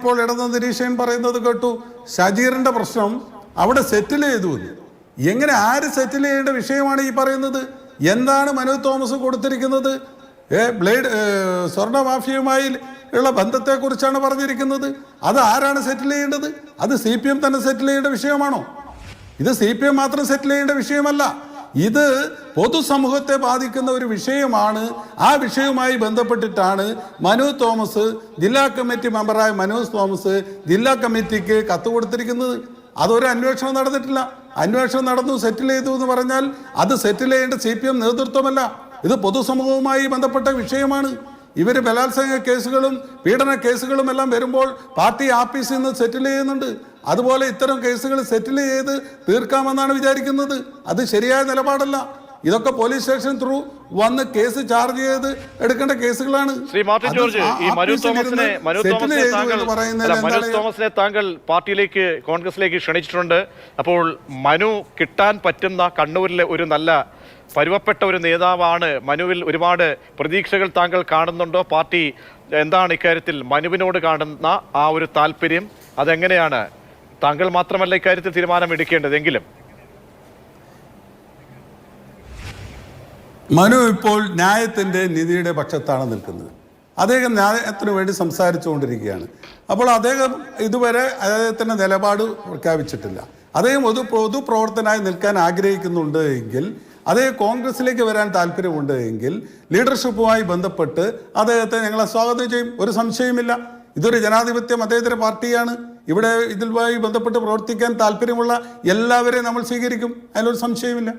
ഇപ്പോൾ ഇടന്ന നിരീക്ഷകൻ പറയുന്നത് കേട്ടു. ഷജീറിന്റെ പ്രശ്നം അവിടെ സെറ്റിൽ ചെയ്തു എന്ന്. എങ്ങനെ ആര് സെറ്റിൽ ചെയ്യേണ്ട വിഷയമാണ് ഈ പറയുന്നത്? എന്താണ് മനു തോമസ് കൊടുത്തിരിക്കുന്നത്? ഏ ബ്ലേഡ് സ്വർണ സ്വർണ മാഫിയയുമായി ഉള്ള ബന്ധത്തെക്കുറിച്ചാണ് പറഞ്ഞിരിക്കുന്നത്. അത് ആരാണ് സെറ്റിൽ ചെയ്യേണ്ടത്? അത് സി പി എം തന്നെ സെറ്റിൽ ചെയ്യേണ്ട വിഷയമാണോ? ഇത് സി പി എം മാത്രം സെറ്റിൽ ചെയ്യേണ്ട വിഷയമല്ല. ഇത് പൊതുസമൂഹത്തെ ബാധിക്കുന്ന ഒരു വിഷയമാണ്. ആ വിഷയവുമായി ബന്ധപ്പെട്ടിട്ടാണ് മനു തോമസ് ജില്ലാ കമ്മിറ്റി മെമ്പറായ മനു തോമസ് ജില്ലാ കമ്മിറ്റിക്ക് കത്ത് കൊടുത്തിരിക്കുന്നത്. അതൊരു അന്വേഷണം നടന്നിട്ടില്ല. അന്വേഷണം നടന്നു സെറ്റിൽ ചെയ്തു എന്ന് പറഞ്ഞാൽ അത് സെറ്റിൽ ചെയ്യേണ്ട സി പി എം നേതൃത്വമല്ല. ഇത് പൊതുസമൂഹവുമായി ബന്ധപ്പെട്ട വിഷയമാണ്. ഇവർ ബലാത്സംഗ കേസുകളും പീഡന കേസുകളും എല്ലാം വരുമ്പോൾ പാർട്ടി ആഫീസിൽ നിന്ന് സെറ്റിൽ ചെയ്യുന്നുണ്ട്. അതുപോലെ ഇത്തരം കേസുകൾ സെറ്റിൽ ചെയ്ത് തീർക്കാമെന്നാണ് വിചാരിക്കുന്നത്. അത് ശരിയായ നിലപാടല്ല. ഇതൊക്കെ പോലീസ് സ്റ്റേഷൻ ത്രൂ വന്ന് കേസ് ചാർജ് ചെയ്ത് എടുക്കേണ്ട കേസുകളാണ്. ശ്രീ മാർട്ടിൻ ജോർജ് ഈ മനു തോമസിനെ മനു തോമസിനെ താങ്കൾ മനു തോമസിനെ താങ്കൾ പാർട്ടിയിലേക്ക് കോൺഗ്രസിലേക്ക് ക്ഷണിച്ചിട്ടുണ്ട്. അപ്പോൾ മനു കിട്ടാൻ പറ്റുന്ന കണ്ണൂരിലെ ഒരു നല്ല പരുവപ്പെട്ട ഒരു നേതാവാണ് മനുവിൽ ഒരുപാട് പ്രതീക്ഷകൾ താങ്കൾ കാണുന്നുണ്ടോ? പാർട്ടി എന്താണ് ഇക്കാര്യത്തിൽ മനുവിനോട് കാണുന്ന ആ ഒരു താല്പര്യം? അതെങ്ങനെയാണ് താങ്കൾ മാത്രമല്ല ഇക്കാര്യത്തിൽ തീരുമാനം എടുക്കേണ്ടതെങ്കിലും മനു ഇപ്പോൾ ന്യായത്തിന്റെ നിധിയുടെ പക്ഷത്താണ് നിൽക്കുന്നത്. അദ്ദേഹം ന്യായത്തിന് വേണ്ടി സംസാരിച്ചുകൊണ്ടിരിക്കുകയാണ്. അപ്പോൾ അദ്ദേഹം ഇതുവരെ അദ്ദേഹത്തിന്റെ നിലപാട് പ്രഖ്യാപിച്ചിട്ടില്ല. അദ്ദേഹം ഒരു പൊതുപ്രവർത്തനായി നിൽക്കാൻ ആഗ്രഹിക്കുന്നുണ്ട് എങ്കിൽ അദ്ദേഹം കോൺഗ്രസിലേക്ക് വരാൻ താല്പര്യമുണ്ട് എങ്കിൽ ലീഡർഷിപ്പുമായി ബന്ധപ്പെട്ട് അദ്ദേഹത്തെ ഞങ്ങളെ സ്വാഗതം ചെയ്യും. ഒരു സംശയമില്ല ഇതൊരു ജനാധിപത്യ മതേതര പാർട്ടിയാണ്. ഇവിടെ ഇതുമായി ബന്ധപ്പെട്ട് പ്രവർത്തിക്കാൻ താല്പര്യമുള്ള എല്ലാവരെയും നമ്മൾ സ്വീകരിക്കും. അതിലൊരു സംശയമില്ല